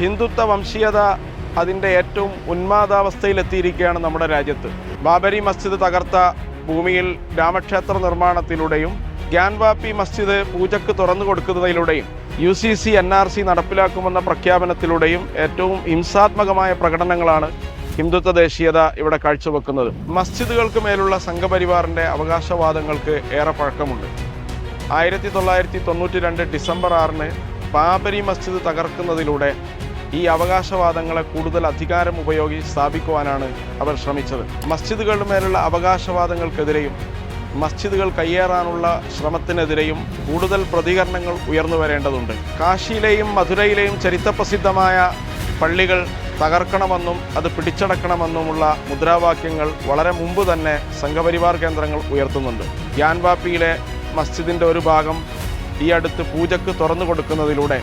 ഹിന്ദുത്വ വംശീയത അതിന്റെ ഏറ്റവും ഉന്മാദാവസ്ഥയിലെത്തിയിരിക്കുകയാണ് നമ്മുടെ രാജ്യത്ത്. ബാബരി മസ്ജിദ് തകർത്ത ഭൂമിയിൽ രാമക്ഷേത്ര നിർമ്മാണത്തിലൂടെയും ഗ്യാൻവാപ്പി മസ്ജിദ് പൂജക്ക് തുറന്നു കൊടുക്കുന്നതിലൂടെയും U C C N R C നടപ്പിലാക്കുമെന്ന പ്രഖ്യാപനത്തിലൂടെയും ഏറ്റവും ഹിംസാത്മകമായ പ്രകടനങ്ങളാണ് ഹിന്ദുത്വ ദേശീയത ഇവിടെ കാഴ്ചവെക്കുന്നത്. മസ്ജിദുകൾക്ക് മേലുള്ള സംഘപരിവാറിന്റെ അവകാശവാദങ്ങൾക്ക് ഏറെ പഴക്കമുണ്ട്. ആയിരത്തി തൊള്ളായിരത്തി തൊണ്ണൂറ്റി രണ്ട് ഡിസംബർ ആറിന് ബാബരി മസ്ജിദ് തകർക്കുന്നതിലൂടെ ഈ അവകാശവാദങ്ങളെ കൂടുതൽ അധികാരം ഉപയോഗിച്ച് സ്ഥാപിക്കുവാനാണ് അവർ ശ്രമിച്ചത്. മസ്ജിദുകളുടെ മേലുള്ള അവകാശവാദങ്ങൾക്കെതിരെയും മസ്ജിദുകൾ കയ്യേറാനുള്ള ശ്രമത്തിനെതിരെയും കൂടുതൽ പ്രതികരണങ്ങൾ ഉയർന്നു വരേണ്ടതുണ്ട്. കാശിയിലെയും മധുരയിലെയും ചരിത്രപ്രസിദ്ധമായ പള്ളികൾ തകർക്കണമെന്നും അത് പിടിച്ചടക്കണമെന്നുമുള്ള മുദ്രാവാക്യങ്ങൾ വളരെ മുമ്പ് തന്നെ സംഘപരിവാർ കേന്ദ്രങ്ങൾ ഉയർത്തുന്നുണ്ട്. ഗ്യാൻവാപ്പിയിലെ മസ്ജിദിന്റെ ഒരു ഭാഗം ഈ അടുത്ത് പൂജക്ക് തുറന്നു കൊടുക്കുന്നതിലൂടെ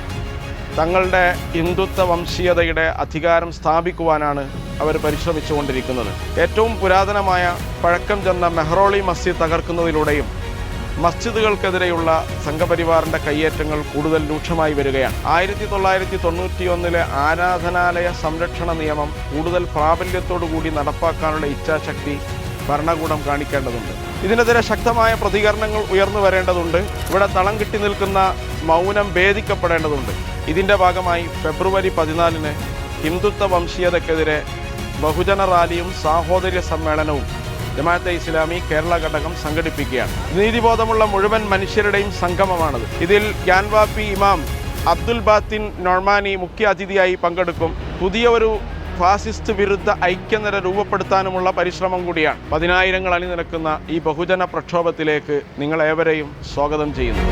തങ്ങളുടെ ഹിന്ദുത്വ വംശീയതയുടെ അധികാരം സ്ഥാപിക്കുവാനാണ് അവർ പരിശ്രമിച്ചുകൊണ്ടിരിക്കുന്നത്. ഏറ്റവും പുരാതനമായ പഴക്കം ചെന്ന മെഹ്റോളി മസ്ജിദ് തകർക്കുന്നതിലൂടെയും മസ്ജിദുകൾക്കെതിരെയുള്ള സംഘപരിവാറിന്റെ കയ്യേറ്റങ്ങൾ കൂടുതൽ രൂക്ഷമായി വരികയാണ്. ആയിരത്തി തൊള്ളായിരത്തി തൊണ്ണൂറ്റിയൊന്നിലെ ആരാധനാലയ സംരക്ഷണ നിയമം കൂടുതൽ പ്രാബല്യത്തോടുകൂടി നടപ്പാക്കാനുള്ള ഇച്ഛാശക്തി ഭരണകൂടം കാണിക്കേണ്ടതുണ്ട്. ഇതിനെതിരെ ശക്തമായ പ്രതികരണങ്ങൾ ഉയർന്നു വരേണ്ടതുണ്ട്. ഇവിടെ തളം കിട്ടി നിൽക്കുന്ന മൗനം ഭേദിക്കപ്പെടേണ്ടതുണ്ട്. ഇതിന്റെ ഭാഗമായി ഫെബ്രുവരി പതിനാലിന് ഹിന്ദുത്വ വംശീയതക്കെതിരെ ബഹുജന റാലിയും സാഹോദര്യ സമ്മേളനവും ജമാഅത്തെ ഇസ്ലാമി കേരള ഘടകം സംഘടിപ്പിക്കുകയാണ്. നീതിബോധമുള്ള മുഴുവൻ മനുഷ്യരുടെയും സംഗമമാണത്. ഇതിൽ ഗ്യാൻവാപ്പി ഇമാം അബ്ദുൽ ബാത്തിൻ നൊർമാനി മുഖ്യ അതിഥിയായി പങ്കെടുക്കും. പുതിയ ഒരു ഫാസിസ്റ്റ് വിരുദ്ധ ഐക്യനിര രൂപപ്പെടുത്താനുമുള്ള പരിശ്രമം കൂടിയാണ്. പതിനായിരങ്ങൾ അണിനിരക്കുന്ന ഈ ബഹുജന പ്രക്ഷോഭത്തിലേക്ക് നിങ്ങളേവരെയും സ്വാഗതം ചെയ്യുന്നു.